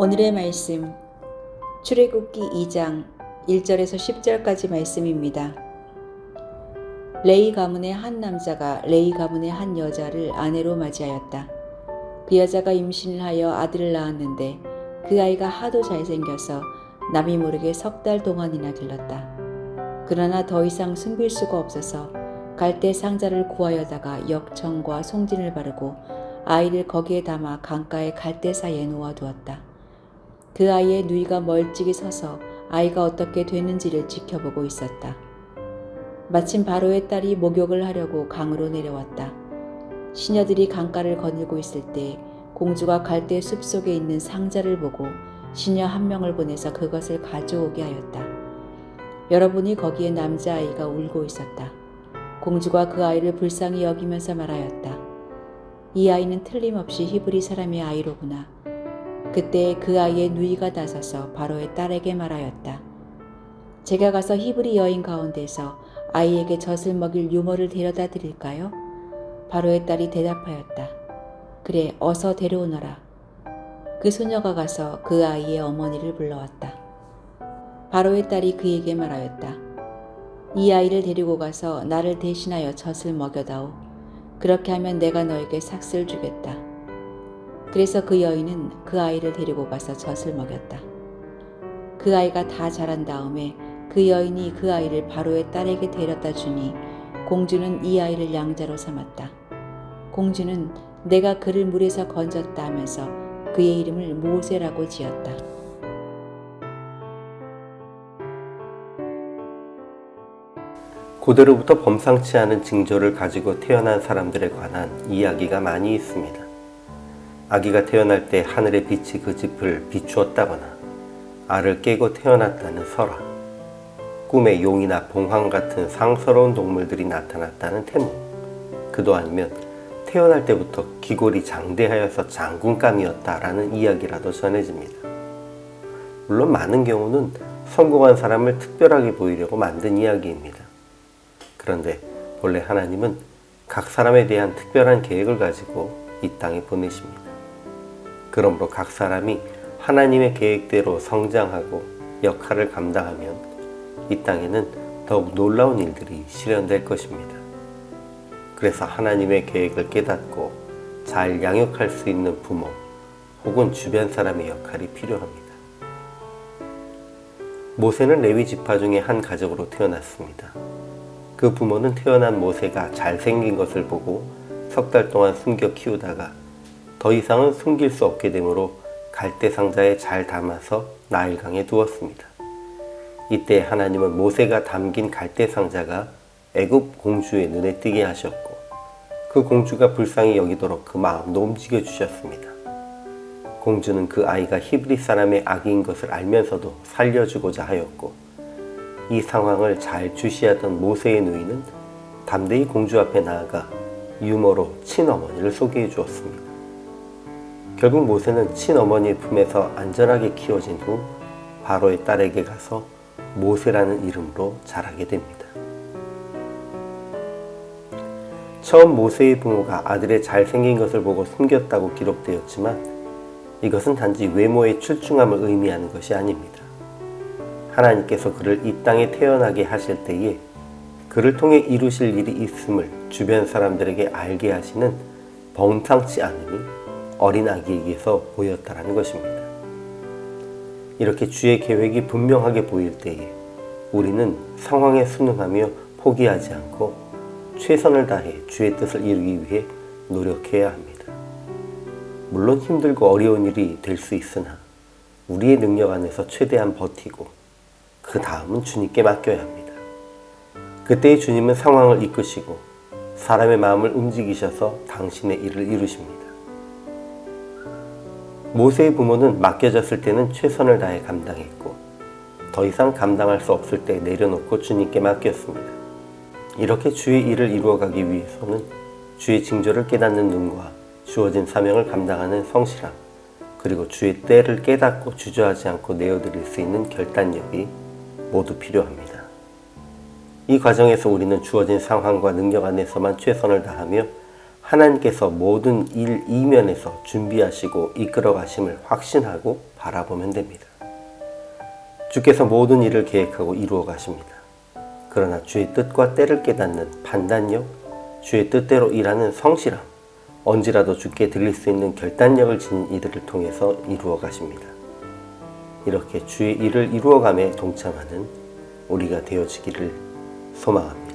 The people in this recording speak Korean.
오늘의 말씀 출애굽기 2장 1절에서 10절까지 말씀입니다. 레이 가문의 한 남자가 레이 가문의 한 여자를 아내로 맞이하였다. 그 여자가 임신을 하여 아들을 낳았는데 그 아이가 하도 잘생겨서 남이 모르게 석 달 동안이나 길렀다. 그러나 더 이상 숨길 수가 없어서 갈대 상자를 구하여다가 역청과 송진을 바르고 아이를 거기에 담아 강가의 갈대 사이에 놓아 두었다. 그 아이의 누이가 멀찍이 서서 아이가 어떻게 되는지를 지켜보고 있었다. 마침 바로의 딸이 목욕을 하려고 강으로 내려왔다. 시녀들이 강가를 거닐고 있을 때 공주가 갈대 숲 속에 있는 상자를 보고 시녀 한 명을 보내서 그것을 가져오게 하였다. 여러분이 거기에 남자아이가 울고 있었다. 공주가 그 아이를 불쌍히 여기면서 말하였다. 이 아이는 틀림없이 히브리 사람의 아이로구나. 그때 그 아이의 누이가 나서서 바로의 딸에게 말하였다. 제가 가서 히브리 여인 가운데서 아이에게 젖을 먹일 유모를 데려다 드릴까요? 바로의 딸이 대답하였다. 그래, 어서 데려오너라. 그 소녀가 가서 그 아이의 어머니를 불러왔다. 바로의 딸이 그에게 말하였다. 이 아이를 데리고 가서 나를 대신하여 젖을 먹여다오. 그렇게 하면 내가 너에게 삭슬 주겠다. 그래서 그 여인은 그 아이를 데리고 가서 젖을 먹였다. 그 아이가 다 자란 다음에 그 여인이 그 아이를 바로의 딸에게 데려다 주니 공주는 이 아이를 양자로 삼았다. 공주는 내가 그를 물에서 건졌다 하면서 그의 이름을 모세라고 지었다. 고대로부터 범상치 않은 징조를 가지고 태어난 사람들에 관한 이야기가 많이 있습니다. 아기가 태어날 때 하늘의 빛이 그 집을 비추었다거나 알을 깨고 태어났다는 설화, 꿈에 용이나 봉황 같은 상스러운 동물들이 나타났다는 태몽, 그도 아니면 태어날 때부터 기골이 장대하여서 장군감이었다라는 이야기라도 전해집니다. 물론 많은 경우는 성공한 사람을 특별하게 보이려고 만든 이야기입니다. 그런데 본래 하나님은 각 사람에 대한 특별한 계획을 가지고 이 땅에 보내십니다. 그러므로 각 사람이 하나님의 계획대로 성장하고 역할을 감당하면 이 땅에는 더욱 놀라운 일들이 실현될 것입니다. 그래서 하나님의 계획을 깨닫고 잘 양육할 수 있는 부모 혹은 주변 사람의 역할이 필요합니다. 모세는 레위 지파 중에 한 가족으로 태어났습니다. 그 부모는 태어난 모세가 잘생긴 것을 보고 석 달 동안 숨겨 키우다가 더 이상은 숨길 수 없게 되므로 갈대 상자에 잘 담아서 나일강에 두었습니다. 이때 하나님은 모세가 담긴 갈대 상자가 애굽 공주의 눈에 띄게 하셨고 그 공주가 불쌍히 여기도록 그 마음도 움직여 주셨습니다. 공주는 그 아이가 히브리 사람의 아기인 것을 알면서도 살려주고자 하였고 이 상황을 잘 주시하던 모세의 누이는 담대히 공주 앞에 나아가 유머로 친어머니를 소개해 주었습니다. 결국 모세는 친어머니의 품에서 안전하게 키워진 후 바로의 딸에게 가서 모세라는 이름으로 자라게 됩니다. 처음 모세의 부모가 아들의 잘생긴 것을 보고 숨겼다고 기록되었지만 이것은 단지 외모의 출중함을 의미하는 것이 아닙니다. 하나님께서 그를 이 땅에 태어나게 하실 때에 그를 통해 이루실 일이 있음을 주변 사람들에게 알게 하시는 범상치 않음이 어린 아기에게서 보였다라는 것입니다. 이렇게 주의 계획이 분명하게 보일 때에 우리는 상황에 순응하며 포기하지 않고 최선을 다해 주의 뜻을 이루기 위해 노력해야 합니다. 물론 힘들고 어려운 일이 될 수 있으나 우리의 능력 안에서 최대한 버티고 그 다음은 주님께 맡겨야 합니다. 그때의 주님은 상황을 이끄시고 사람의 마음을 움직이셔서 당신의 일을 이루십니다. 모세의 부모는 맡겨졌을 때는 최선을 다해 감당했고 더 이상 감당할 수 없을 때 내려놓고 주님께 맡겼습니다. 이렇게 주의 일을 이루어가기 위해서는 주의 징조를 깨닫는 눈과 주어진 사명을 감당하는 성실함 그리고 주의 때를 깨닫고 주저하지 않고 내어드릴 수 있는 결단력이 모두 필요합니다. 이 과정에서 우리는 주어진 상황과 능력 안에서만 최선을 다하며 하나님께서 모든 일 이면에서 준비하시고 이끌어 가심을 확신하고 바라보면 됩니다. 주께서 모든 일을 계획하고 이루어 가십니다. 그러나 주의 뜻과 때를 깨닫는 판단력, 주의 뜻대로 일하는 성실함, 언제라도 주께 드릴 수 있는 결단력을 지닌 이들을 통해서 이루어 가십니다. 이렇게 주의 일을 이루어감에 동참하는 우리가 되어지기를 소망합니다.